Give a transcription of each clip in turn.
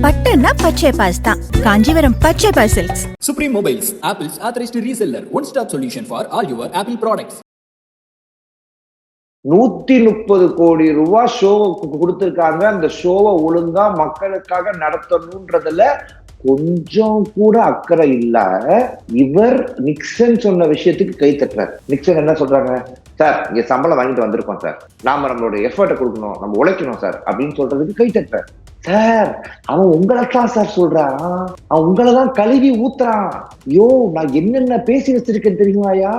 பட்டுன்னா பச்சை பாஸ் தான். காஞ்சிபுரம் பச்சை pass silks. Supreme Mobiles, Apple's authorized reseller, one stop solution for all your Apple products. நூத்தி முப்பது கோடி ரூபாய் ஷோவை கொடுத்திருக்காங்க. அந்த ஷோவை ஒழுங்கா மக்களுக்காக நடத்தணும்ன்றதுல கொஞ்சம் கூட அக்கறை இல்ல. இவர் நிக்சன் சொன்ன விஷயத்துக்கு கை தட்டுறாரு. நிக்சன் என்ன சொல்றாங்க? சார் இங்க சம்பளம் வாங்கிட்டு வந்திருக்கோம் சார். நாம நம்மளோட எஃபர்ட்டை கொடுக்கணும் நம்ம உழைக்கணும் சார் அப்படின்னு சொல்றதுக்கு கை தட்டுறாரு சார் அவன் உங்களைத்தான் சார் சொல்றான். அவன் உங்களை தான் கழுவி ஊத்துறான். யோ நான் என்னென்ன பேசி வச்சிருக்கேன் தெரியுமாயா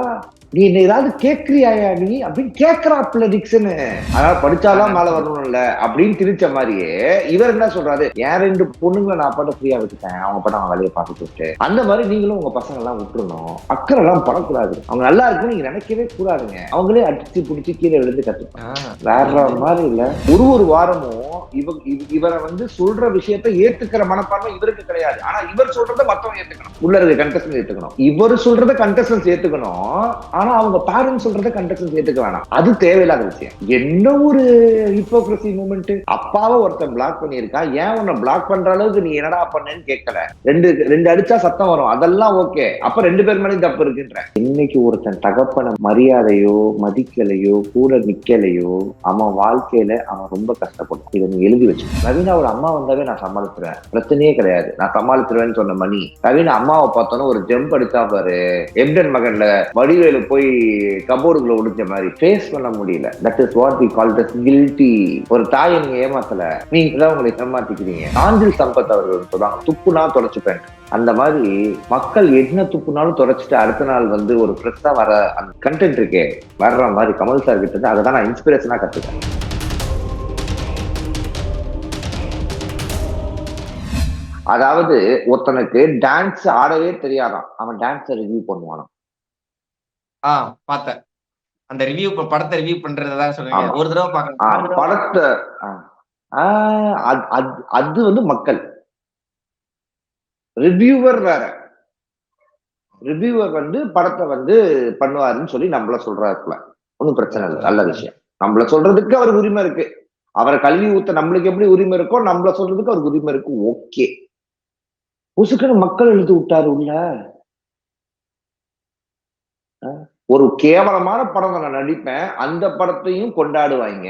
நீ என்ன ஏதாவது கேக்குறியாயா நீ? அப்படின்னு கேக்குறாப்புல டிக்சனு அதனால படிச்சாலாம் மேல வரணும்ல அப்படின்னு திரிச்ச மாதிரியே இவர் என்ன சொல்றாரு? என் ரெண்டு பொண்ணுங்களை நான் பாட்டு ஃப்ரீயா விட்டுட்டேன் அவங்க பாட்டு அவங்க வேலையை பார்த்துட்டு விட்டு அந்த மாதிரி நீங்களும் உங்க பசங்க எல்லாம் விட்டுறணும். அக்கறை எல்லாம் படக்கூடாது. அவங்க நல்லா இருக்குன்னு நீங்க நினைக்கவே கூடாதுங்க. அவங்களே அடிச்சு பிடிச்சி கீழே விழுந்து கத்துப்பாங்க. வேற மாதிரி இல்ல. ஒரு ஒரு வாரமும் இவ இவ- இவரை வந்து சொல்ற விஷயத்த ஏத்துக்கிற மனப்பான்மை இவருக்கு கிடையாது. ஆனா இவர் சொல்றத மத்தவங்க ஏத்துக்கணும். உள்ள இருக்க கண்டஸ்டன்ஸ் ஏத்துக்கணும். இவர் சொல்றத கண்டஸ்டன்ஸ் ஏத்துக்கணும். ஆனா அவங்க பேரண்ட்ஸ் சொல்றத கண்டக்ஷன் ஏத்துக்க வேணாம். அது தேவையில்லாத விஷயம். என்ன ஒரு ஹிப்போக்ரசி மூமெண்ட் அப்பாவை ஒருத்தன் பிளாக் பண்ணியிருக்கான் ஏன் உன்னை பிளாக் பண்ற அளவுக்கு நீ என்னடா பண்ணேன்னு கேட்கல. ரெண்டு ரெண்டு அடிச்சா சத்தம் வரும். அதெல்லாம் ஓகே அப்ப ரெண்டு பேர் மேலேயும் தப்பு இருக்குன்ற. இன்னைக்கு ஒருத்தன் தகப்பன மரியாதையோ மதிக்கலையோ கூட நிக்கலையோ அவன் வாழ்க்கையில அவன் ரொம்ப கஷ்டப்படும். இதை நீ எழுதி வச்சு. ரவீனாவோட அம்மா வந்தாவே நான் சமாளித்துறேன் பிரச்சனையே கிடையாது. நான் சமாளித்துருவேன்னு சொன்ன மணி. ரவீனா அம்மாவை பார்த்தோன்னு ஒரு ஜம்ப் அடிச்சா பாரு. எம்டன் மகன்ல வடிவேலு போய் கபோர்டுக்குள்ள ஒளிஞ்ச மாதிரி ஃபேஸ் பண்ண முடியல. That is what we call thus guilty ஒரு தாயை நீங்க ஏமாத்தல. நீங்க தான் உங்களை ஏமாத்திக்கிறீங்க. ஆஞ்சில் சம்பத் அவர்கள் சொல்றாங்க துப்புனா தொலைச்சுப்பேன். அந்த மாதிரி மக்கள் என்ன துப்புனாலும் தொடச்சிட்டு அடுத்த நாள் வந்து ஒரு ஃப்ரெஷ்ஷா வர அந்த கண்டென்ட் இருக்கே வர்ற மாதிரி கமல் சார் கிட்ட அதை தான் நான் இன்ஸ்பிரேஷனா கத்துக்கிறேன் அதாவது ஒருத்தனுக்கு டான்ஸ் ஆடவே தெரியாதான். அவன் டான்ஸை ரிவ்யூ பண்ணுவானான் ஆ பார்த்தேன். அந்த ரிவ்யூ படத்தை ரிவ்யூ பண்றதா சொல்லுங்க. ஒரு தடவை பார்க்கணும். படத்தை அது- வந்து மக்கள். ரிவ்யூவர் வேற. ரிவ்யூவர் வந்து படத்தை வந்து பண்ணுவாருன்னு சொல்லி நம்மள சொல்றாருல ஒன்றும் பிரச்சனை இல்லை. நல்ல விஷயம். நம்மள சொல்றதுக்கு அவருக்கு உரிமை இருக்கு. அவரை கல்வி ஊத்த நம்மளுக்கு எப்படி உரிமை இருக்கோ நம்மள சொல்றதுக்கு அவருக்கு உரிமை இருக்கு. ஓகே. புசுக்குன்னு மக்கள் எழுதி விட்டாரு உள்ள. ஒரு கேவலமான படம் நான் நடிப்பேன். அந்த படத்தையும் கொண்டாடுவாங்க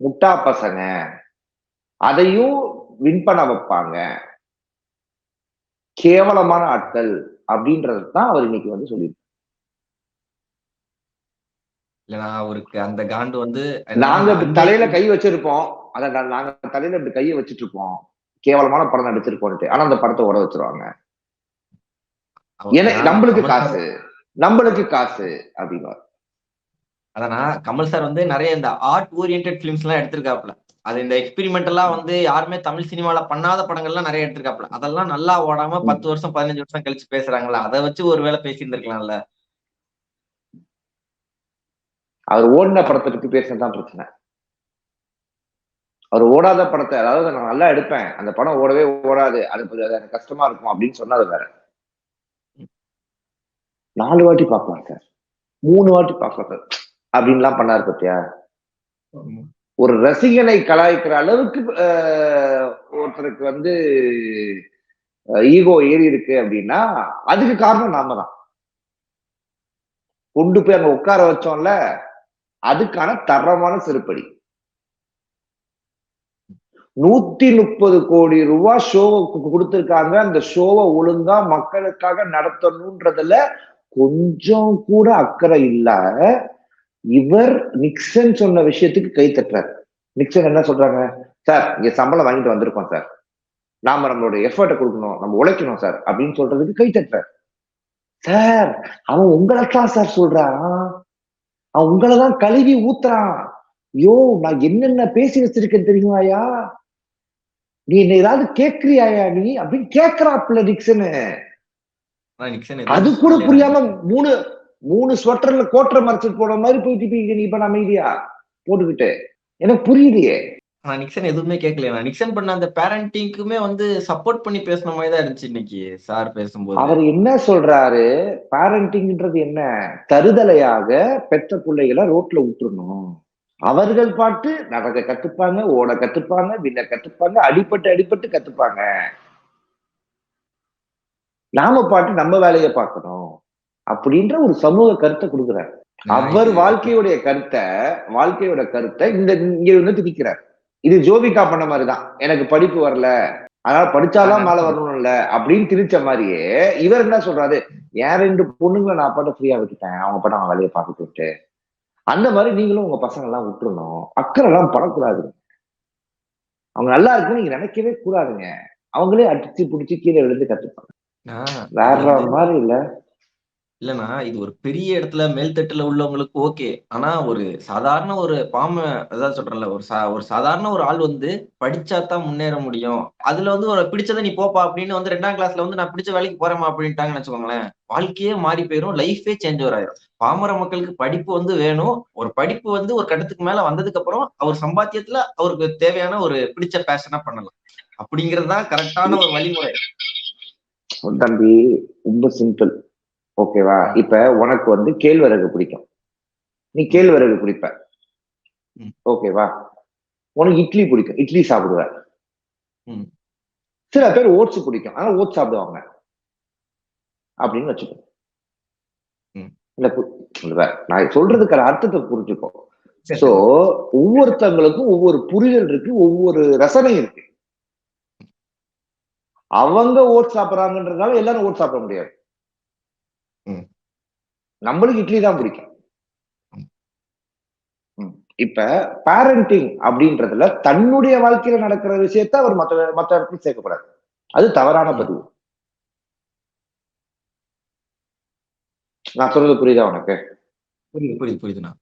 முட்டா பசங்க. அதையும் வின் பண்ண வைப்பாங்க. கேவலமான ஆட்கள் அப்படின்றது தான் அவர் இன்னைக்கு வந்து சொல்லி இல்லைன்னா அவருக்கு அந்த காண்டு வந்து நாங்க தலையில கை வச்சிருப்போம். அத நாங்க தலையில இப்படி கையை வச்சிட்டு இருப்போம் கேவலமான படம் நடிச்சிருப்போம்ட்டு ஆனா அந்த படத்தை உட வச்சிருவாங்க. நான் நம்மளுக்கு காசு. நம்மளுக்கு காசு அப்படின்னு. அதானா கமல் சார் வந்து நிறைய இந்த ஆர்ட் ஓரியன்ட் ஃபிலிம்ஸ் எல்லாம் எடுத்திருக்காப்ல அது இந்த எக்ஸ்பெரிமெண்டெல்லாம் வந்து யாருமே தமிழ் சினிமால பண்ணாத படங்கள்லாம் நிறைய எடுத்திருக்காப்ல அதெல்லாம் நல்லா ஓடாம. பத்து வருஷம் பதினஞ்சு வருஷம் கழிச்சு பேசுறாங்களா அதை வச்சு ஒரு வேளை பேசியிருந்திருக்கலாம்ல. அவர் ஓடின படத்தை பத்தி பேசுறதுதான் பிரச்சனை. அவர் ஓடாத படத்தை அதாவது நான் நல்லா எடுப்பேன். அந்த படம் ஓடவே ஓடாது. அது அது எனக்கு கஷ்டமா இருக்கும் அப்படின்னு சொன்னது வேற. நாலு வாட்டி பார்க்கலாம் சார். மூணு வாட்டி பார்க்கலாம் சார். அப்படின்லாம் பண்ணாரு பத்தியா? ஒரு ரசிகனை கலாய்க்கிற அளவுக்கு ஒருத்தருக்கு வந்து ஈகோ ஏறி இருக்கு அப்படின்னா அதுக்கு காரணம் நாம தான். கொண்டு போய் அங்க உட்கார வச்சோம்ல அதுக்கான தரமான செருப்படி நூத்தி முப்பது கோடி ரூபாய் ஷோவை கொடுத்திருக்காங்க. அந்த ஷோவை ஒழுங்கா மக்களுக்காக நடத்தணும்ன்றதுல கொஞ்சம் கூட அக்கறை இல்ல. இவர் நிக்சன் சொன்ன விஷயத்துக்கு கை தட்டுறாரு. நிக்சன் என்ன சொல்றாங்க? சார் இங்க சம்பளம் வாங்கிட்டு வந்திருக்கோம் சார். நாம நம்மளோட எஃபர்ட்டை கொடுக்கணும் நம்ம உழைக்கணும் சார். அப்படின்னு சொல்றதுக்கு கை தட்டுறாரு. சார் அவன் உங்களைத்தான் சார் சொல்றான். அவன் உங்களை தான் கழுவி ஊத்துறான். யோ நான் என்னென்ன பேசி வச்சிருக்கேன் தெரியுமாயா நீ என்ன ஏதாவது கேட்கிறியாயா நீ? அப்படின்னு கேக்குறாப்புல நிக்சனு. அது கூட. புரியாம மூணு மூணு ஸ்வெட்டர்ல கோட்டரை மறைச்சிட்டு போன மாதிரி போயிட்டு இப்ப நீ இப்ப நான் அமைதியா போட்டுக்கிட்டு. எனக்கு புரியலையே ஆனா நிக்சன் எதுவுமே கேட்கல நிக்சன் பண்ண அந்த பேரண்டிங்க்குமே வந்து சப்போர்ட் பண்ணி பேசின மாதிரி தான் இருந்துச்சு இன்னைக்கு சார் பேசும்போது. அவர் என்ன சொல்றாரு? பேரண்டிங்ன்றது என்ன? தருதலையாக பெற்ற பிள்ளைகளை ரோட்ல விட்டுறணும். அவர்கள் பாட்டு நடக்க கத்துப்பாங்க ஓட கத்துப்பாங்க வில்ல கத்துப்பாங்க அடிபட்டு அடிபட்டு கத்துப்பாங்க. நாம பாட்டு நம்ம வேலையை பார்க்கணும் அப்படின்ற ஒரு சமூக கருத்தை கொடுக்குறாரு. அவர் வாழ்க்கையுடைய கருத்தை வாழ்க்கையோட கருத்தை இந்த இங்க வந்து திணிக்கிறார். இது ஜோவிகா பண்ண மாதிரிதான். எனக்கு படிப்பு வரல. அதனால படிச்சாதான் மேல வரணும் இல்ல அப்படின்னு திணிச்ச மாதிரியே இவர் என்ன சொல்றாரு? என் ரெண்டு பொண்ணுங்களை நான் பாட்ட ஃப்ரீயா விட்டுட்டேன். அவங்க பாட்ட அவங்க வேலையை பார்த்துட்டு அந்த மாதிரி நீங்களும் உங்க பசங்க எல்லாம் விட்டுறணும். அக்கறை எல்லாம் படக்கூடாது. அவங்க நல்லா இருக்குன்னு நீங்க நினைக்கவே கூடாதுங்க. அவங்களே அடிச்சு பிடிச்சி கீழே விழுந்து கத்துப்பாங்க. மாதிரி இல்ல. இல்லனா இது ஒரு பெரிய இடத்துல மேல்தட்டுல உள்ளவங்களுக்கு ஓகே. ஆனா ஒரு சாதாரண ஒரு பாம அதாவது சொல்றேன்ல ஒரு சா ஒரு சாதாரண ஒரு ஆள் வந்து படிச்சா தான் முன்னேற முடியும். அதுல வந்து ஒரு பிடிச்சதை நீ போப்பா அப்படின்னு வந்து ரெண்டாம் கிளாஸ்ல வந்து நான் பிடிச்ச வேலைக்கு போறேமா அப்படின்ட்டாங்கன்னு வச்சுக்கோங்களேன் வாழ்க்கையே மாறி போயிரும் லைஃபே சேஞ்ச் ஆயிரும். பாமர மக்களுக்கு படிப்பு வந்து வேணும். ஒரு படிப்பு வந்து ஒரு கட்டத்துக்கு மேல வந்ததுக்கு அப்புறம் அவர் சம்பாத்தியத்துல அவருக்கு தேவையான ஒரு பிடிச்ச பேஷனா பண்ணலாம். அப்படிங்கிறது தான் கரெக்டான ஒரு வழிமுறை. தம்பி ரொம்ப சிம்பிள் ஓகேவா இப்ப உனக்கு வந்து கேழ்வரகு பிடிக்கும். நீ கேழ்வரகு பிடிப்ப. ஓகேவா உனக்கு இட்லி பிடிக்கும். இட்லி சாப்பிடுவ. சில பேர் ஓட்ஸ் பிடிக்கும். ஆனா ஓட்ஸ் சாப்பிடுவாங்க. அப்படின்னு வச்சுக்கோ. இல்ல நான் சொல்றதுக்கான அர்த்தத்தை புரிஞ்சுக்கோ. சோ ஒவ்வொருத்தங்களுக்கும் ஒவ்வொரு புரிதல் இருக்கு ஒவ்வொரு ரசனை இருக்கு. அவங்க ஓட் சாப்பிடுறாங்கன்றதுனால எல்லாரும் ஓட் சாப்பிட முடியாது. நம்மளுக்கு இட்லி தான் பிடிக்கும். இப்ப பேரண்டிங் அப்படின்றதுல தன்னுடைய வாழ்க்கையில நடக்கிற விஷயத்த அவர் மத்த மத்த இடத்துல சேர்க்கக்கூடாது. அது தவறான. பதிவு. நான் சொல்றது புரியுதா உனக்கு? புரியுது புரியுது புரியுதுண்ணா.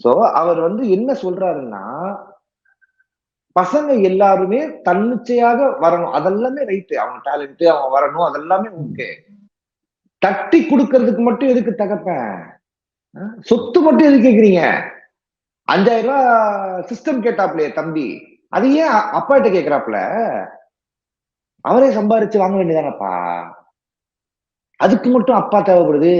சோ அவர் வந்து என்ன சொல்றாருன்னா பசங்க எல்லாருமே தன்னிச்சையாக வரணும். அதெல்லாமே ரைட்டு அவங்க டேலண்ட் அவன் வரணும். அதெல்லாமே ஓகே தட்டி கொடுக்கறதுக்கு மட்டும் எதுக்கு தகப்பேன் சொத்து மட்டும் எதுக்கு கேக்குறீங்க? அஞ்சாயிரம் ரூபாய் சிஸ்டம் கேட்டாப்லையே தம்பி. அது ஏன் அ- அப்பா கிட்ட கேக்குறாப்ல? அவரே சம்பாரிச்சு வாங்க வேண்டியதானப்பா? அதுக்கு மட்டும் அப்பா தேவைப்படுது.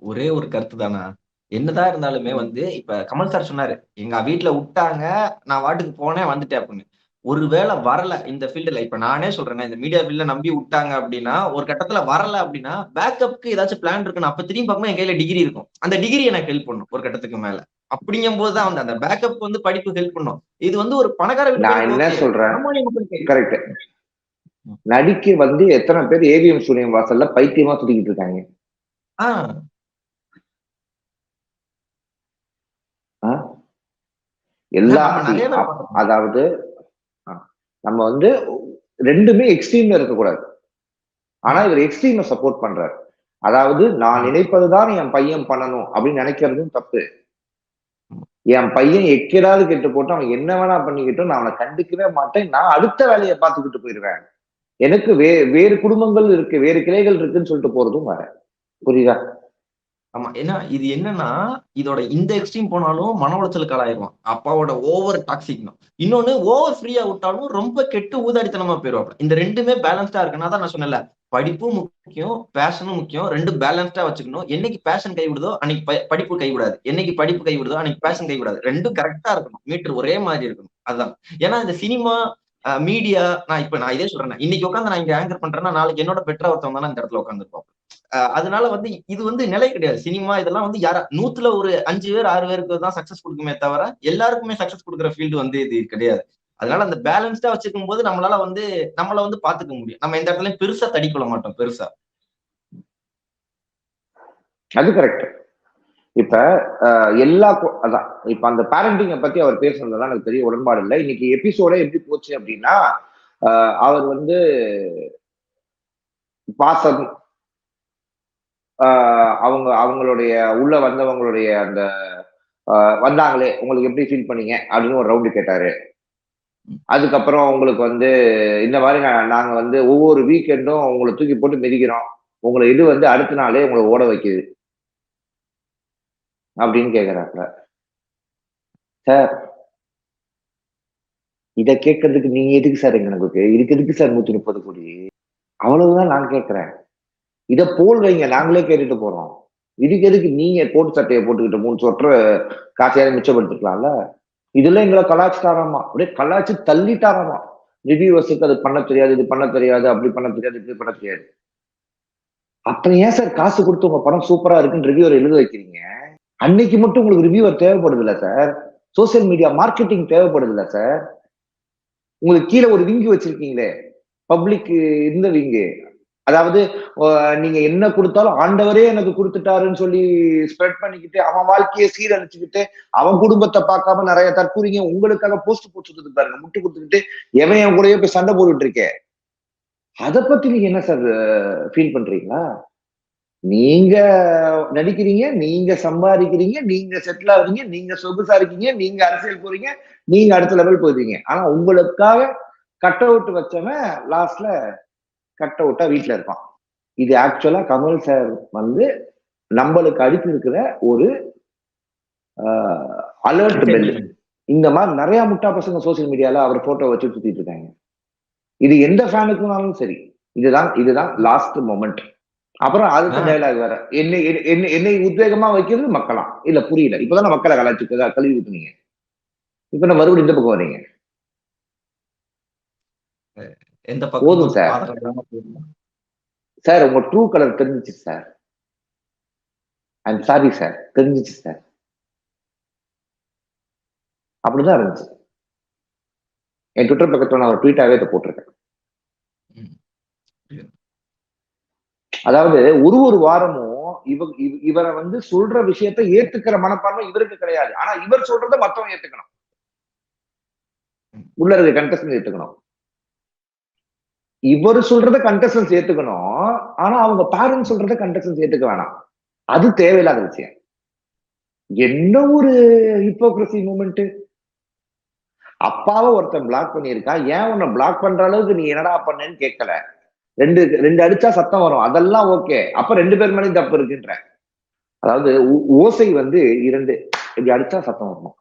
ஒரே ஒரு கருத்து தானா என்னதான் இருந்தாலுமே வந்து இப்ப கமல் சார் சொன்னாரு எங்க வீட்டுல விட்டாங்க நான் வாட்டுக்கு போனேன் வந்துட்டேன் அப்படின்னு. ஒருவேளை வரல இந்த ஃபீல்டுல இப்ப நானே சொல்றேன் இந்த மீடியா ஃபீல்ட்ல நம்பி விட்டாங்க அப்படின்னா ஒரு கட்டத்துல வரல அப்படின்னா பேக்கப்க்கு ஏதாச்சும் பிளான் இருக்குன்னு அப்ப திரும்பி பார்க்கும்போது என் கையில டிகிரி இருக்கும். அந்த டிகிரி எனக்கு ஹெல்ப் பண்ணும் ஒரு கட்டத்துக்கு மேல. அப்படிங்கும் போதுதான் வந்து அந்த பேக்கப் வந்து படிப்பு ஹெல்ப் பண்ணும். இது வந்து ஒரு பணக்கார நான் என்ன. சொல்றேன்? கரெக்ட் நடிக்க வந்து எத்தனை பேர் ஏவிஎம் சூனியம் வாசல்ல பைத்தியமா சுத்திக்கிட்டு இருக்காங்க ஆஹ் ஆ? எல்லா. அதாவது நம்ம வந்து ரெண்டுமே எக்ஸ்ட்ரீம்ல இருக்கக்கூடாது. ஆனா இவர் எக்ஸ்ட்ரீமை சப்போர்ட் பண்றாரு. அதாவது நான் நினைப்பதுதான் என் பையன் பண்ணணும் அப்படின்னு நினைக்கிறதும் தப்பு. என் பையன் எக்கேடாவது கெட்டு போட்டு அவன் என்ன வேணா பண்ணிக்கிட்டும் நான் அவனை கண்டுக்கவே மாட்டேன். நான் அடுத்த வேலையை பார்த்துக்கிட்டு போயிடுவேன் எனக்கு வே வேறு குடும்பங்கள் இருக்கு வேறு கிளைகள் இருக்குன்னு சொல்லிட்டு போறதும் வர புரியுதா? ஆமா ஏன்னா இது என்னன்னா இதோட இந்த எக்ஸ்ட்ரீம் போனாலும் மன உளைச்சலுக்கு ஆளாயிருவான். அப்பாவோட ஓவர் டாக்ஸிக் இன்னொன்னு ஓவர் ஃப்ரீயா விட்டாலும் ரொம்ப கெட்டு ஊதாடித்தனமா போயிருவாப்ல இந்த ரெண்டுமே பேலன்ஸ்டா இருக்குன்னா தான் நான் சொன்னேன்ல. படிப்பும் முக்கியம் பேஷனும் முக்கியம். ரெண்டும் பேலன்ஸ்டா வச்சுக்கணும். என்னைக்கு பேஷன் கைவிடுதோ அன்னைக்கு படிப்பு கைவிடாது. என்னைக்கு படிப்பு கைவிடுதோ அன்னைக்கு பேஷன் கைவிடாது. ரெண்டும் கரெக்டா இருக்கணும். மீட்டர் ஒரே மாதிரி இருக்கணும். அதுதான். ஏன்னா இந்த சினிமா மீடியா நான் இப்ப நான் இதே சொல்றேன் இன்னைக்கு உட்காந்து நான் இங்க ஆங்கர் பண்றேன்னா நாளைக்கு என்னோட பெற்ற ஒருத்தவங்க தானே இந்த இடத்துல உட்காந்துருப்பாங்க. அதனால வந்து இது வந்து நிலை கிடையாது. சினிமா இதெல்லாம் வந்து யாரா நூத்துல ஒரு அஞ்சு பேர் ஆறு பேருக்கு தான் சக்சஸ் கொடுக்குமே தவிர எல்லாருக்குமே சக்சஸ் கொடுக்குற ஃபீல்டு வந்து இது கிடையாது. அதனால அந்த பேலன்ஸ்டா வச்சுக்கும் போது நம்மளால வந்து நம்மள வந்து பாத்துக்க முடியும். நம்ம எந்த இடத்துலயும் பெருசா தடிக்கொள்ள மாட்டோம் பெருசா. அது கரெக்ட் இப்ப எல்லா அதான் இப்ப அந்த பேரண்டிங்க பத்தி அவர் பேசுறதுலாம் எனக்கு பெரிய உடன்பாடு இல்லை. இன்னைக்கு எபிசோட எப்படி போச்சு அப்படின்னா அவர் வந்து பாசம் அவங்க அவங்களுடைய உள்ள வந்தவங்களுடைய அந்த வந்தாங்களே உங்களுக்கு எப்படி ஃபீல் பண்ணீங்க? அப்படின்னு ஒரு ரவுண்டு கேட்டாரு. அதுக்கப்புறம் உங்களுக்கு வந்து இந்த மாதிரி நான் நாங்க வந்து ஒவ்வொரு வீக்கெண்டும் உங்களை தூக்கி போட்டு மிதிக்கிறோம். உங்களை இது வந்து அடுத்த நாளே உங்களை ஓட வைக்குது. அப்படின்னு கேக்குறாங்க சார். இத கேட்கறதுக்கு நீங்க எதுக்கு சார் எங்களுக்கு? இதுக்கு எதுக்கு சார் நூத்தி முப்பது கோடி? அவ்வளவுதான் நான் கேட்கிறேன் இதை போல் வைங்க. நாங்களே கேட்டுட்டு போறோம். இதுக்கு எதுக்கு நீங்க கோட் சட்டையை போட்டுக்கிட்டு மூணு சொற்ற காசையாவது மிச்சப்படுத்திக்கலாம்ல இதுல எங்களை கலாச்சாரமா அப்படியே கலாச்சி தள்ளிட்டாராமா? ரிவ்யூவர்ஸுக்கு அது பண்ண தெரியாது இது பண்ண தெரியாது அப்படி பண்ண தெரியாது இப்படி பண்ண தெரியாது. அப்புறம் ஏன் சார் காசு கொடுத்து உங்க படம் சூப்பரா இருக்குன்னு ரிவ்யூவர் எழுத வைக்கிறீங்க? அன்னைக்கு மட்டும் உங்களுக்கு ரிவ்யூவர் தேவைப்படுது இல்ல சார்? சோசியல் மீடியா மார்க்கெட்டிங் தேவைப்படுது இல்ல சார்? உங்களுக்கு கீழே ஒரு விங்கு வச்சிருக்கீங்களே? பப்ளிக் இந்த விங்கு அதாவது நீங்க என்ன கொடுத்தாலும் ஆண்டவரே எனக்கு கொடுத்துட்டாருன்னு சொல்லி ஸ்ப்ரெட் பண்ணிக்கிட்டு அவன் வாழ்க்கையை சீரழிச்சுக்கிட்டு அவன் குடும்பத்தை பார்க்காம நிறைய தற்கூறிங்க உங்களுக்காக போஸ்ட் போட்டு பாருங்க முட்டு கொடுத்துக்கிட்டு எவன் என் கூடயே போய் சண்டை போட்டுட்டு இருக்கேன் அதை பத்தி நீங்க என்ன சார் ஃபீல் பண்றீங்களா? நீங்க நடிக்கிறீங்க நீங்க சம்பாதிக்கிறீங்க நீங்க செட்டில் ஆகுறீங்க நீங்க சொகுசா இருக்கீங்க நீங்க அரசியல் போறீங்க நீங்க அடுத்த லெவல் போயிருக்கீங்க ஆனா உங்களுக்காக கட் அவுட் வச்சவன் லாஸ்ட்ல கட் அவுட்டா வீட்டுல இருப்பான். இது ஆக்சுவலா கமல் சார் வந்து நம்மளுக்கு அடித்து இருக்கிற ஒரு அலர்ட் பெல் இந்த மாதிரி நிறைய முட்டா பசங்க சோசியல் மீடியால அவர் போட்டோ வச்சு சுத்திட்டு இருக்காங்க. இது எந்த ஃபேனுக்குனாலும் சரி இதுதான் இதுதான் லாஸ்ட் மொமெண்ட் அப்புறம் அடுத்த ஆ. டயலாக் வேற. என்னை என்னை என்னை உத்வேகமா வைக்கிறது மக்களாம் இல்ல புரியல. இப்பதான் மக்களை கலாச்சு கழுவி ஊத்துனீங்க. இப்ப நான் மறுபடியும் இந்த பக்கம் வரீங்க? எந்த போதும் சார். பக்கம் சார் உங்க ட்ரூ கலர் தெரிஞ்சிச்சு சார். I'm sorry sir. தெரிஞ்சிச்சு சார். அப்படிதான் இருந்துச்சு. என் ட்விட்டர் பக்கத்துல நான் ஒரு ட்வீட்டாவே இதை போட்டிருக்கேன். அதாவது ஒரு ஒரு வாரமும் இவ- இவரை வந்து சொல்ற விஷயத்த ஏத்துக்கிற மனப்பான்மை இவருக்கு கிடையாது. ஆனா இவர் சொல்றத மத்தவங்க ஏத்துக்கணும். உள்ள இருக்க கண்டஸ்டன் ஏத்துக்கணும். இவர் சொல்றத கண்டஸ்டன்ஸ் ஏத்துக்கணும். ஆனா அவங்க பேரண்ட்ஸ் சொல்றத கண்டஸ்டன்ஸ் ஏத்துக்க வேணாம். அது தேவையில்லாத விஷயம். என்ன ஒரு ஹிப்போக்ரசி மூமெண்ட் அப்பாவை ஒருத்தன் பிளாக் பண்ணியிருக்கான் ஏன் உன்னை பிளாக் பண்ற அளவுக்கு நீ என்னடா பண்ணேன்னு கேட்கல. ரெண்டு ரெண்டு அடிச்சா சத்தம் வரும். அதெல்லாம் ஓகே அப்ப ரெண்டு பேர் மேலேயும் தப்பு இருக்குன்ற. அதாவது ஓசை வந்து இரண்டு இப்படி அடிச்சா சத்தம் வரணும்.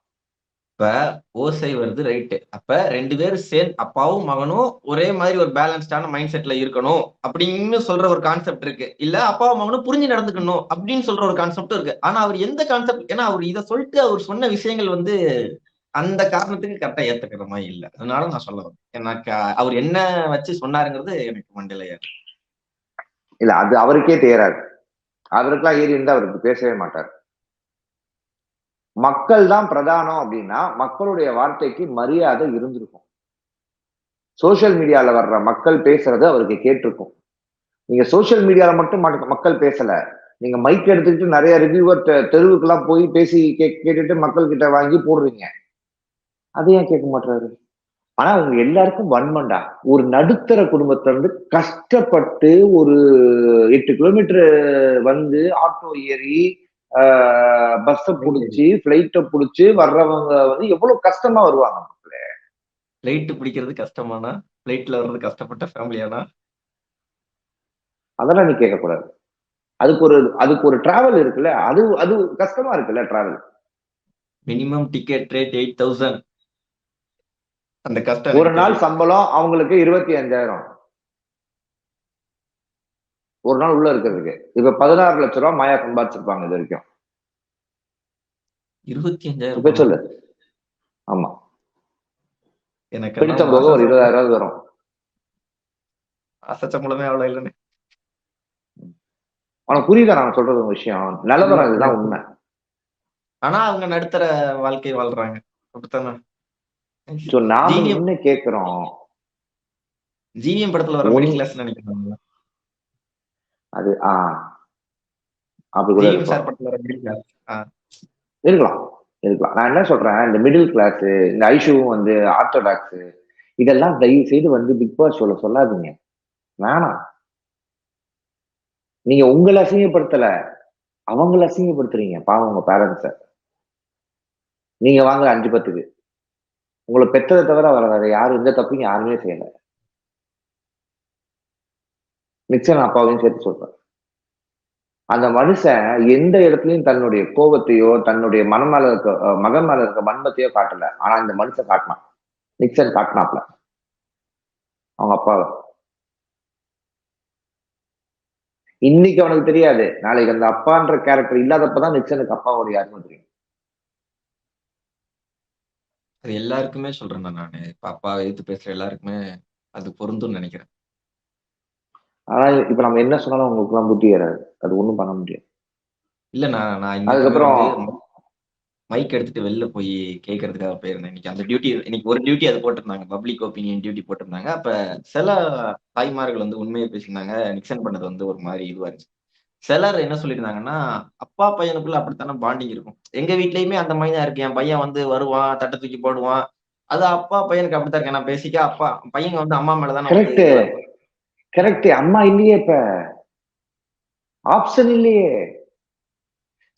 இப்ப ஓசை வருது ரைட்டு அப்ப ரெண்டு பேரும் சேர்ந்து அப்பாவும் மகனும் ஒரே மாதிரி ஒரு பேலன்ஸ்டான மைண்ட் செட்ல இருக்கணும் அப்படின்னு சொல்ற ஒரு கான்செப்ட் இருக்கு. இல்ல அப்பாவும் மகனும் புரிஞ்சு நடந்துக்கணும் அப்படின்னு சொல்ற ஒரு கான்செப்டும் இருக்கு. ஆனா அவர் எந்த கான்செப்ட் ஏன்னா அவர் இதை சொல்லிட்டு அவர் சொன்ன விஷயங்கள் வந்து அந்த காரணத்துக்கு கரெக்டா ஏத்துக்கிற மாதிரி இல்ல. அதனால நான் சொல்ல வரேன். எனக்கு அவர் என்ன வச்சு சொன்னாருங்கிறது எனக்கு மண்டல இல்ல அது அவருக்கே தேராது அவருக்கெல்லாம் ஏறி இருந்தா அவருக்கு பேசவே மாட்டார். மக்கள் தான் பிரதானம் அப்படின்னா மக்களுடைய வார்த்தைக்கு மரியாதை இருந்திருக்கும். சோஷியல் மீடியால வர்ற மக்கள் பேசுறது அவருக்கு கேட்டிருக்கும். நீங்க சோஷியல் மீடியால மட்டும் மக்கள் பேசல. நீங்க மைக் எடுத்துக்கிட்டு நிறைய ரிவ்யூவர் தெருவுக்கெல்லாம் போய் பேசி கே- கேட்டுட்டு மக்கள் கிட்ட வாங்கி போடுறீங்க. அது ஏன் கேட்க மாட்டாரு ஆனா அவங்க எல்லாருக்கும் வன்மண்டா ஒரு நடுத்தர குடும்பத்துல இருந்து கஷ்டப்பட்டு ஒரு எட்டு கிலோமீட்டர் வந்து ஆட்டோ ஏறி பஸ்ஸ புடிச்சு பிளைட்ட புடிச்சு வர்றவங்க வந்து எவ்வளவு கஷ்டமா வருவாங்க பிளைட் பிடிக்கிறது கஷ்டமானா? பிளைட்ல வர்றது கஷ்டப்பட்ட ஃபேமிலியானா அதெல்லாம் நீ கேட்க கூடாது அதுக்கு ஒரு அதுக்கு ஒரு டிராவல் இருக்குல்ல அது அது கஷ்டமா இருக்குல்ல travel minimum ticket rate eight thousand அந்த கஷ்டம் ஒரு நாள் சம்பளம் அவங்களுக்கு இருபத்தி அஞ்சாயிரம் ஒரு நாள் உள்ள இருக்கிறதுக்கு. இப்ப பதினாறு லட்ச ரூபாய் மாயா சம்பாதிச்சிருப்பாங்க இது வரைக்கும். இருபத்தி அஞ்சாயிரம் சொல்லு. ஆமா. எனக்கு பிடிச்ச போக ஒரு இருபதாயிரம் ரூபாய் வரும். அசச்சம்பளமே அவ்வளவு இல்லைன்னு. உனக்கு புரியுதா நான் சொல்றது ஒரு விஷயம்? நிலவரம் இதுதான் உண்மை. ஆனா அவங்க நடுத்தர வாழ்க்கை வாழ்றாங்க. அப்படித்தானே? நாம ஜீனியம். என்ன கேக்குறோம்? ஜிவிஎம் படத்துல வர மிடில் கிளாஸ் நினைக்கிறாங்க அது ஆஹ் அப்படி கூட இருக்கலாம். இருக்கலாம் நான் என்ன சொல்றேன் இந்த மிடில் கிளாஸ் இந்த ஐஷுவும் வந்து ஆர்த்தோடாக்ஸ் இதெல்லாம் தயவு செய்து வந்து பிக் பாஸ் ஷோல சொல்லாதீங்க. வேணாம் நீங்க உங்களை அசிங்கப்படுத்தல. அவங்கள அசிங்கப்படுத்துறீங்க. பாவம் உங்க பேரண்ட்ஸ நீங்க வாங்க அஞ்சு பத்துக்கு. உங்களை பெற்றதை தவிர வர வேற யாரும் எந்த தப்பையும் யாருமே செய்யல. நிச்சயம் அப்பாவையும் சேர்த்து சொல்றேன். அந்த மனுஷன் எந்த இடத்துலயும் தன்னுடைய கோபத்தையோ தன்னுடைய மனம் மேல இருக்க மகன் மேல இருக்க வன்மத்தையோ காட்டல. ஆனா இந்த மனுஷன் காட்டினான். நிக்சன் காட்டினாப்ல அவங்க அப்பாவை இன்னைக்கு அவனுக்கு தெரியாது. நாளைக்கு அந்த அப்பான்ற கேரக்டர் இல்லாதப்பதான் நிக்சனுக்கு அப்பாவோட யாருன்னு தெரியும். அது எல்லாருக்குமே சொல்றேன் நானு. இப்ப அப்பா எதிர்த்து பேசுற எல்லாருக்குமே அது பொருந்தும்னு நினைக்கிறேன். ஆனா இப்ப நம்ம என்ன சொன்னாலும் உங்களுக்கு எல்லாம் புத்தி ஏறாது அது ஒண்ணும் பண்ண முடியாது. இல்ல நான் நான் அதுக்கப்புறம் மைக் எடுத்துட்டு வெளில போய் கேட்கறதுக்காக போயிருந்தேன். இன்னைக்கு அந்த டியூட்டி இன்னைக்கு ஒரு டியூட்டி அது போட்டிருந்தாங்க. பப்ளிக் ஒப்பீனியன் டியூட்டி போட்டிருந்தாங்க. அப்ப சில தாய்மார்கள் வந்து உண்மையை பேசியிருந்தாங்க. நிக்சன் பண்ணது வந்து ஒரு மாதிரி இதுவா இருந்துச்சு. சிலர் என்ன சொல்லியிருந்தாங்கன்னா அப்பா பையனுக்குள்ள அப்படித்தானே பாண்டிங் இருக்கும். எங்க வீட்லயுமே அந்த மாதிரி தான் இருக்கு. என் பையன் வந்து வருவான் தட்டை தூக்கி போடுவான். அது அப்பா பையனுக்கு அப்படித்தான் இருக்கு. நான் பேசிக்க அப்பா பையன் வந்து அம்மா மேலதான் கரெக்ட் அம்மா இல்லையே இப்ப. ஆப்ஷன் இல்லையே.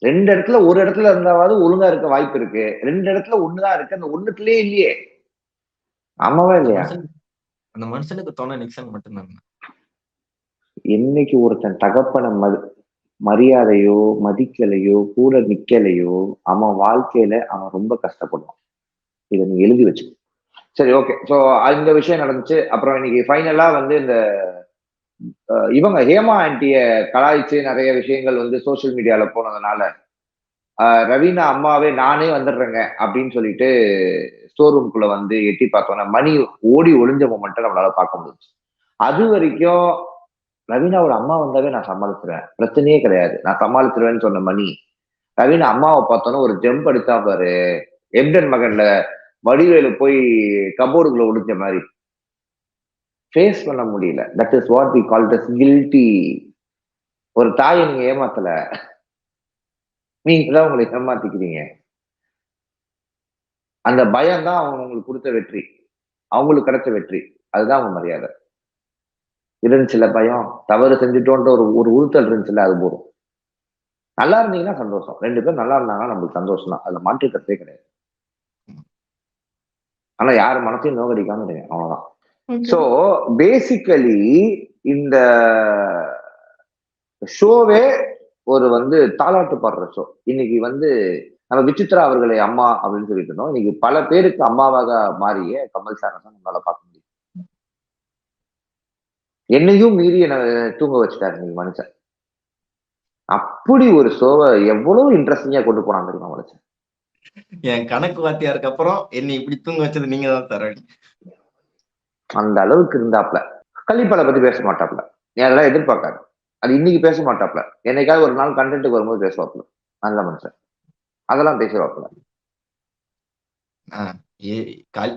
ரெண்டு இடத்துல ஒரு இடத்துல இருந்தாவது ஒழுங்கா இருக்க வாய்ப்பு இருக்கு. ரெண்டு இடத்துல ஒண்ணுதான் இருக்கு. அந்த ஒண்ணுத்துலயே இல்லையே. ஆமாவா இல்லையா? அந்த மனுஷனுக்கு தோண நிக்சன் மட்டும்தான். என்னைக்கு ஒருத்தன் தகப்பன மதி மரியாதையோ மதிக்கலையோ கூட நிக்கலையோ அவன் வாழ்க்கையில அவன் ரொம்ப கஷ்டப்படுவான். இதை நீ எழுதி வச்சு சரி ஓகே ஸோ இந்த விஷயம் நடந்துச்சு. அப்புறம் இன்னைக்கு ஃபைனலா வந்து இந்த இவங்க ஹேமா ஆண்டிய கலாய்ச்சி நிறைய விஷயங்கள் வந்து சோசியல் மீடியால போனதுனால ரவீனா அம்மாவே நானே வந்துடுறேங்க அப்படின்னு சொல்லிட்டு ஸ்டோர் ரூம்குள்ள வந்து எட்டி பார்த்தோன்னா மணி ஓடி ஒளிஞ்ச மட்டும் நம்மளால பார்க்க முடிஞ்சு அது வரைக்கும் ரவீனாவோட அம்மா வந்தாவே நான் சமாளிச்சிருவேன். பிரச்சனையே கிடையாது. நான் சமாளிச்சிருவேன்னு சொன்ன மணி ரவீனா அம்மாவை பார்த்தோன்னா ஒரு ஜம்ப் அடித்தா பாரு. எம்டன் மகன்ல வடிவேலு போய் கபோர்டுக்குள்ள ஒடிஞ்ச மாதிரி. ஃபேஸ் பண்ண முடியல. That is what we call thus guilty ஒரு தாயை நீங்க ஏமாத்தல. நீங்க தான் உங்களை ஏமாத்திக்கிறீங்க. அந்த பயம் தான் அவங்க உங்களுக்கு கொடுத்த வெற்றி. அவங்களுக்கு கிடைச்ச வெற்றி. அதுதான் அவங்க மரியாதை. இருந்துச்சுல பயம்? தவறு செஞ்சுட்டோன்ற ஒரு ஒரு உறுத்தல் இருந்துச்சுல அது போதும். நல்லா இருந்தீங்கன்னா சந்தோஷம். ரெண்டு பேரும் நல்லா இருந்தாங்கன்னா நம்மளுக்கு சந்தோஷம் தான். அதுல மாற்று கருத்தே கிடையாது. ஆனா யார் மனசையும் நோக்கடிக்காம இருங்க. அவ்வளவுதான். சோ பேசிக்கலி இந்த ஷோவே ஒரு வந்து தாலாட்டு பாடுற ஷோ இன்னைக்கு வந்து நம்ம விசித்ரா அவர்களை அம்மா அப்படின்னு சொல்லிட்டு இருந்தோம். இன்னைக்கு பல பேருக்கு அம்மாவாக மாறிய கமல் சார் தான் நம்மளால பார்க்க முடியும். என்னையும் மீறி என்ன தூங்க வச்சுட்டாரு இன்னைக்கு மனுஷன். அப்படி ஒரு ஷோவை எவ்வளவு இன்ட்ரெஸ்டிங்கா கொண்டு போனாங்க தெரியுமா மனுஷன்? என் கணக்கு வாத்தியாருக்கு அப்புறம் என்னை இப்படி தூங்க வச்சது நீங்க தான் தர அந்த அளவுக்கு இருந்தாப்ல. கள்ளிப்பாலை பத்தி பேச மாட்டாப்ல. நீ அதெல்லாம் எதிர்பார்க்காது. அது இன்னைக்கு பேச மாட்டாப்ல. என்னைக்காவது ஒரு நாள் கண்டென்ட்டுக்கு வரும்போது பேசுவாப்ல. நல்ல மனுஷன். அதெல்லாம் பேசுவாப்ல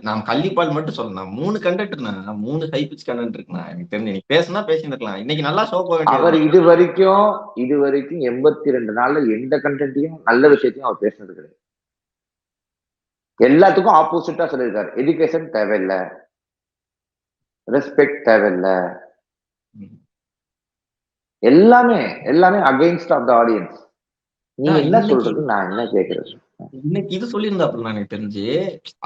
நான் கள்ளிப்பால் மட்டும் சொல்லலாம் மூணு கண்டென்ட்னா மூணு ஹை பிச் கண்டென்ட் இருக்குண்ணா. எனக்கு தெரிஞ்சு நீ பேசினா பேசியிருக்கலாம் இன்னைக்கு நல்லா ஷோ போக அவர் இது வரைக்கும் இது வரைக்கும் எண்பத்தி ரெண்டு நாள்ல எந்த கண்டென்ட்டையும் நல்ல விஷயத்தையும் அவர் பேசுனது கிடையாது. எல்லாத்துக்கும் ஆப்போசிட்டா சொல்லியிருக்காரு. எஜுகேஷன் தேவையில்லை. ரெஸ்பெக்ட் தேவையில்லை. எல்லாமே எல்லாமே அகைன்ஸ்ட் ஆஃப் த ஆடியன்ஸ் நீ என்ன சொல்றது? நான் என்ன கேக்குறது? இன்னைக்கு இது சொல்லியிருந்தாப்புல எனக்கு தெரிஞ்சு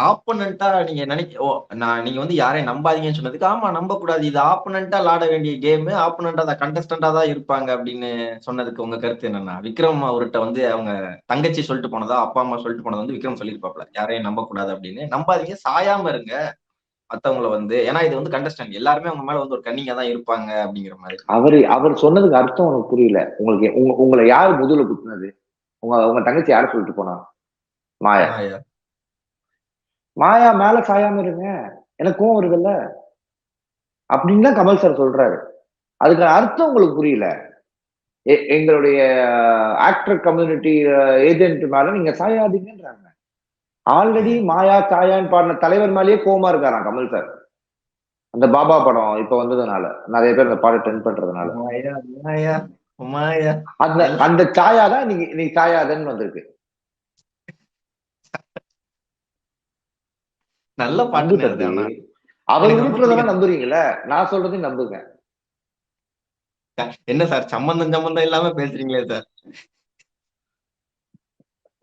ஆப்பனண்டா நீங்க நினைக்க ஓ நான் நீங்க வந்து யாரையும் நம்பாதீங்கன்னு சொன்னதுக்கு ஆமா நம்ப கூடாது இது ஆப்பனண்டா விளாட வேண்டிய கேம் ஆப்பனண்டா தான் கண்டஸ்டண்டா தான் இருப்பாங்க அப்படின்னு சொன்னதுக்கு உங்க கருத்து என்னன்னா விக்ரம் அவர்கிட்ட வந்து அவங்க தங்கச்சி சொல்லிட்டு போனதா அப்பா அம்மா சொல்லிட்டு போனது வந்து விக்ரம் சொல்லியிருப்பாப்ல யாரையும் நம்ப கூடாது அப்படின்னு. நம்பாதீங்க சாயாம இருங்க. மத்தவங்கள வந்து ஏன்னா இது வந்து கண்டஸ்டன்ட் எல்லாருமே அவங்க மேல வந்து ஒரு கன்னிங்கா தான் இருப்பாங்க அப்படிங்கிற மாதிரி. அவரு அவர் சொன்னதுக்கு அர்த்தம் உனக்கு புரியல. உங்களுக்கு உங்க- உங்களை யார் முதுகுல குத்துனது? உங்க உங்க தங்கச்சி யார சொல்லிட்டு போனா? மாயா. மாயா. மேல சாயாம இருங்க. எனக்கு கோவம் வருதுல்ல. அப்படின்னு தான் கமல் சார் சொல்றாரு. அதுக்கு அர்த்தம் உங்களுக்கு புரியல. எங்களுடைய ஆக்டர் கம்யூனிட்டி ஏஜென்ட் மேல நீங்க சாயாதீங்கன்றாங்க. ஆல்ரெடி மாயா சாயான்னு பாடின தலைவர் மேலேயே கோவமா இருக்காராம் கமல் சார் அந்த பாபா படம் இப்ப வந்ததுனால. நிறைய பேர் அந்த பாடம் டென் பண்றதுனால. அந்த அந்த சாயா தான் நீங்க நீ சாயாதன்னு வந்திருக்கு. நல்ல ஆனா. அவர் உருட்டுறதெல்லாம் நம்புறீங்களே? நான் சொல்றதையும் நம்புங்க. என்ன சார் சம்பந்தம் சம்பந்தம் இல்லாம பேசுறீங்களே சார்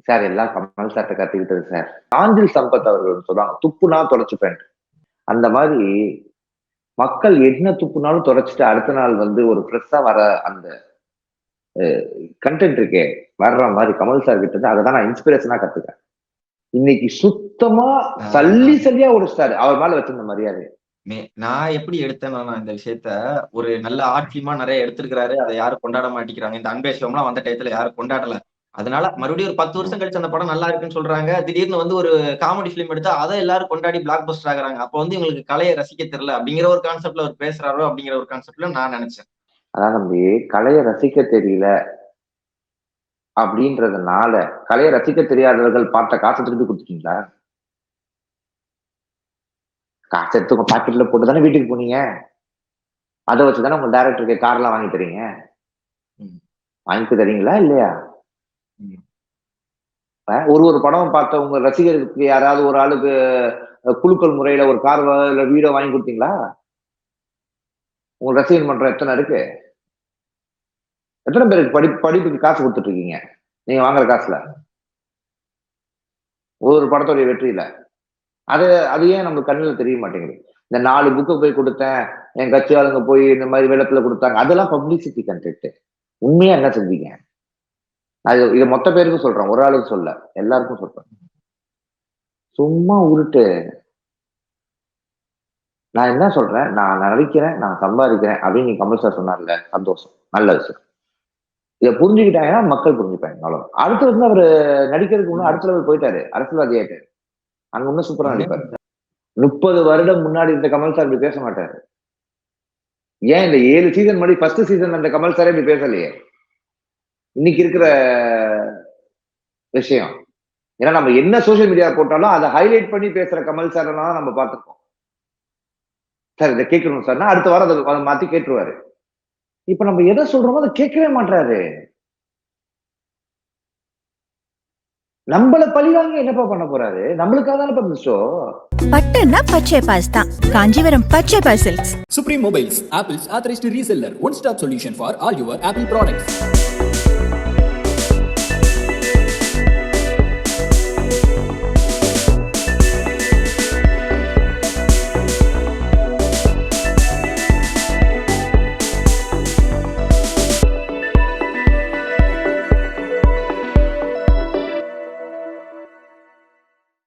சார் எல்லாம் கமல் சார்ட்ட கத்துக்கிட்டது சார். ஆஞ்சில் சம்பத் அவர்கள் சொல்றாங்க துப்புனா தொடச்சுப்பேன் அந்த மாதிரி மக்கள் என்ன துப்புனாலும் தொடச்சிட்டு அடுத்த நாள் வந்து ஒரு ஃப்ரெஷ்ஷா வர அந்த கண்டென்ட் இருக்கே வர்ற மாதிரி கமல் சார் கிட்ட இருந்து அதை தான் நான் இன்ஸ்பிரேஷனா கத்துக்கிறேன் இன்னைக்கு சுத்தமா சல்லி சல்லியா ஒடிச்சிட்டாரு அவர் மேல வச்சிருந்த மரியாதை நான் எப்படி எடுத்தேன்னா நான் இந்த விஷயத்த? ஒரு நல்ல ஃபிலிமா நிறைய எடுத்திருக்கிறாரு. அதை யாரும் கொண்டாட மாட்டேங்கிறாங்க. இந்த அன்பே சிவம்லாம் வந்த டயத்துல யாரும் கொண்டாடல. அதனால மறுபடியும் ஒரு பத்து வருஷம் கழிச்சு அந்த படம் நல்லா இருக்குன்னு சொல்றாங்க. திடீர்னு வந்து ஒரு காமெடி ஃபிலிம் எடுத்தா அதை எல்லாரும் கொண்டாடி பிளாக் பஸ்டர் ஆகுறாங்க. அப்போ வந்து இவங்களுக்கு கலையை ரசிக்க தெரியல. அப்படிங்கிற ஒரு கான்செப்ட்ல அவர் பேசுறாரோ அப்படிங்கிற ஒரு கான்செப்ட்ல நான் நினைச்சேன். அதான் தம்பி கலையை ரசிக்க தெரியல அப்படின்றதுனால கலையை ரசிக்க தெரியாதவர்கள் பார்த்த காசை திருப்பி கொடுத்துட்டீங்களா? காசு எடுத்து உங்க பாக்கெட்ல போட்டு தானே வீட்டுக்கு போனீங்க? அதை வச்சு தானே உங்க டேரக்டருக்கு கார்லாம் வாங்கி தரீங்க. வாங்கி தரீங்களா இல்லையா? ஒரு ஒரு படம் பார்த்த உங்க ரசிகருக்கு யாராவது ஒரு ஆளுக்கு குழுக்கள் முறையில ஒரு கார் இல்ல வீடோ வாங்கி கொடுத்தீங்களா? உங்க ரசிகர் மன்றம் எத்தனை இருக்கு? எத்தனை பேருக்கு படி படிப்புக்கு காசு கொடுத்துட்டு இருக்கீங்க நீங்க வாங்குற காசுல. ஒரு படத்துடைய வெற்றியில. அது அது ஏன் நம்ம கண்ணில் தெரிய மாட்டேங்குது? இந்த நாலு புக்கு போய் கொடுத்தேன் என் கட்சி ஆளுங்க போய் இந்த மாதிரி வெள்ளத்துல கொடுத்தாங்க அதெல்லாம் பப்ளிசிட்டி கண்டென்ட் உண்மையா என்ன செஞ்சீங்க? அது இது மொத்த பேருக்கும் சொல்றேன். ஒரு ஆளுக்கு சொல்ல. எல்லாருக்கும் சொல்றேன். சும்மா உருட்டு. நான் என்ன சொல்றேன்? நான் நடிக்கிறேன் நான் சம்பாதிக்கிறேன் அப்படின்னு நீ கமல் சார் சொன்னார்ல சந்தோஷம். நல்ல விஷயம் இதை புரிஞ்சுக்கிட்டாங்கன்னா மக்கள் புரிஞ்சுப்பாங்க. அவ்வளவு அடுத்து வந்து அவரு நடிக்கிறதுக்கு முன்னாடி அடுத்த லெவல் போயிட்டாரு. அரசியல்வாதி ஆயிட்டாரு. அங்க இன்னும் சூப்பரா நடிப்பாரு. முப்பது வருடம் முன்னாடி இந்த கமல் சார் இப்படி பேச மாட்டாரு. ஏன் இந்த ஏழு சீசன் முன்னாடி ஃபர்ஸ்ட் சீசன் அந்த கமல் சாரே இப்படி பேசலையே? இன்னைக்கு இருக்கிற விஷயம். ஏன்னா நம்ம என்ன சோஷியல் மீடியா போட்டாலும் அதை ஹைலைட் பண்ணி பேசுற கமல் சார் தான் நம்ம பார்த்திருக்கோம் சார் இதை கேட்கணும் சார்னா அடுத்த வாரம் அதை அதை மாத்தி கேட்டுருவாரு. இப்ப நம்ம எதை சொல்றோமோ அதை கேட்கவே மாட்டாரு நம்மள பழிவாங்க என்னப்பா பண்ண போறாரு? நம்மளுக்காக தானே இந்த ஷோ பட்டுன்னா பச்சை பாஸ் தான். காஞ்சிபுரம் பச்சை பாஸ் Supreme Mobiles, Apple's authorized reseller. One stop solution for all your Apple products.